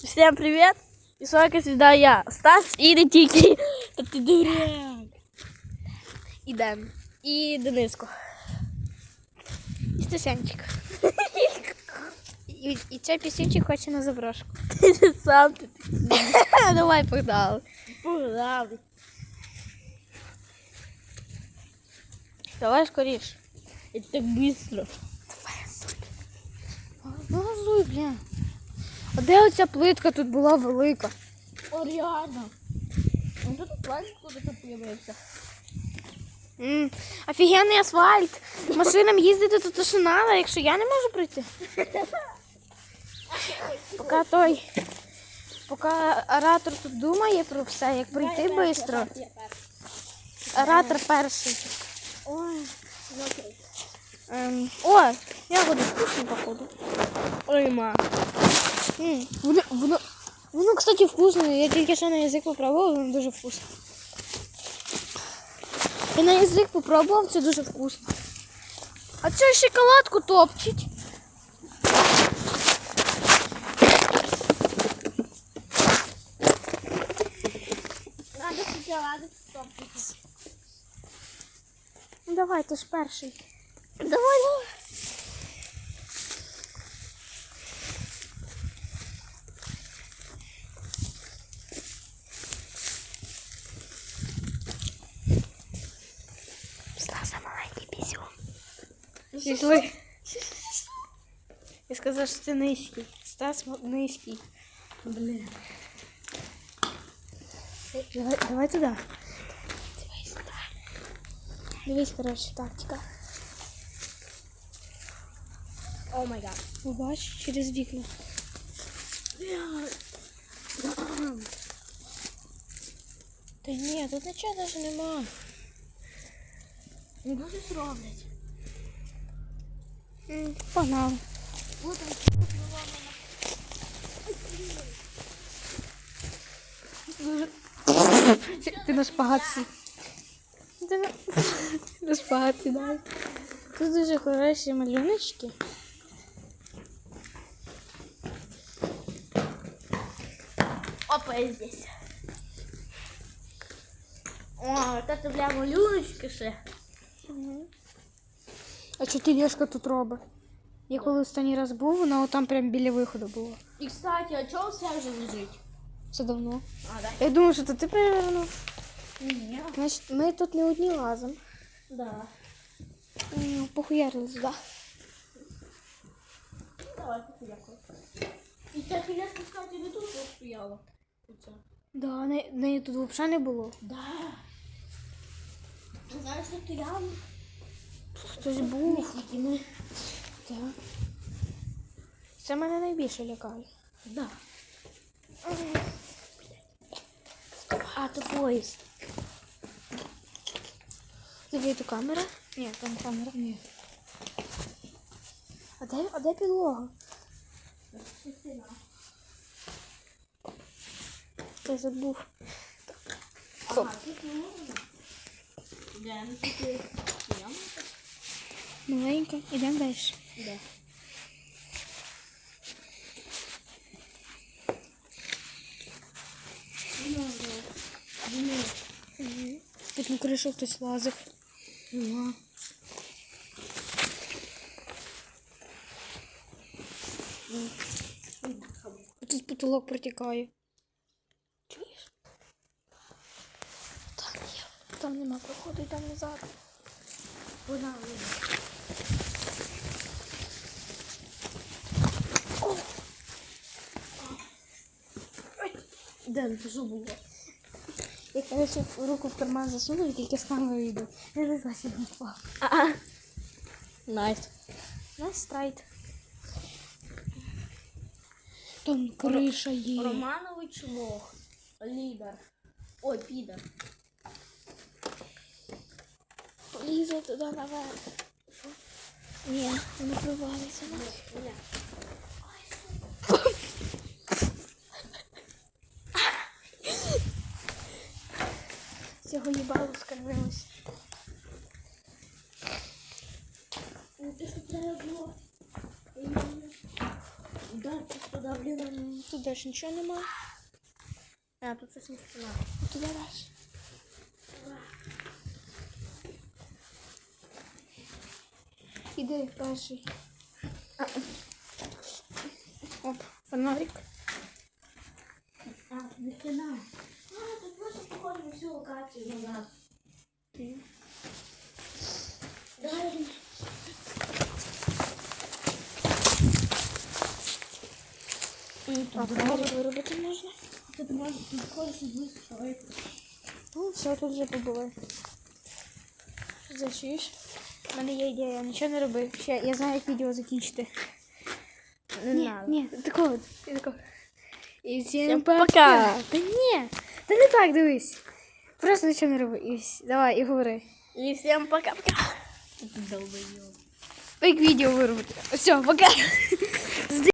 Всем привет! И с вами всегда я, Стас і не тільки. Та ти дурак. І Ден. І Дениско. І Стасянчик. І, і цей пісюнчик хоче на заброшку. Ти сам ти. Давай погнали. Погнали. Давай скоріше. Это так быстро. Ну газуй, бля. А де оця плитка тут була велика? О, реально. Ну тут асфальт куда-то появился. М, Офігенний асфальт. Машинам їздити тут то що надо, якщо я не можу пройти. Поки той. Поки оратор тут думає про все, як пройти швидко. Оратор перший. Ой, ну окей. Ем, о, ягоди вкусні, походу. Ой, ма. М, Воно, воно, воно, кстати, вкусне. Я тільки що на язик попробував, воно дуже вкусно. Я на язик попробував, це дуже вкусно. А це шоколадку топчить. Надо шоколаду стопить. Ну давай, ти ж перший. Давай. Пішли. Я сказав, що ти низький. Стас м- низький. Блин. Давай, давай туди. Дивись туди. Дивись, коротше, тактика. О май гад. Побач через вікна. Та ні, тут нічого навіть нема. Ну щось роблять. Погнали. Ти, на шпагат на, шпагат сідай. Тут дуже хороші малюночки. Опа, я здесь. О, вот это, бля, малюночки ще. А що тележка тут робить? Я коли останній раз був, вона отам прям біля виходу була. І, кстати, а чого все вже лежить? Це давно. А, да? Я думаю, що це ти перевернув. Ні. Значить, ми тут не одні лазимо. Да. М, Похуярили сюди. Давай, дякую. І ця тележка, кстати, не тут от стояла. Оце. Да, не, неї тут взагалі не було. Да. Знаєш, що стояла? Хтось був. Так. Це мене найбільше лякає. Да. А, то поїзд. Диви, ту камера? Ні, там камера. Ні. А де, а де підлога? Я забув. Ага, тут не можна. Де, ну тільки ямка. Маленька. Ідемо далі. Да. Тут на кришу хтось лазив. Ага. Тут потолок протікає. Чуєш? Там є. Там нема проходу, йдемо назад. Де ну, що було? Я, короче, руку в карман засунув і тільки з камерою йду. Я не знаю, що він впав. А-а. Найс. Найс страйт. Там криша є. Романович лох. Лідер. Ой, підер. Полізли туди наверх. Ні, не провалиться. Бля. Цього їбалу скарбилось. Ну, ти що треба було? Удар просто блін. Тут далі нічого немає. А, тут щось не починає. Туди далі. Іди перший. А. Оп, фонарик. А, не. А, тут просто походимо всю локацію назад. Давай. А фонарик виробити можна? Тут можна тут ходиш і. Ну, все, тут вже побули. Зачуєш? У мене є ідея, нічого не роби. Ще, я знаю, як відео закінчити. Не ні, надо. ні, такого, і такого. І всім Всім пока. пока. Та ні, та не так, дивись. Просто нічого не роби. І всь- давай, і говори. І всім пока-пока. Тут долбойоб. Як відео виробити. Все, пока.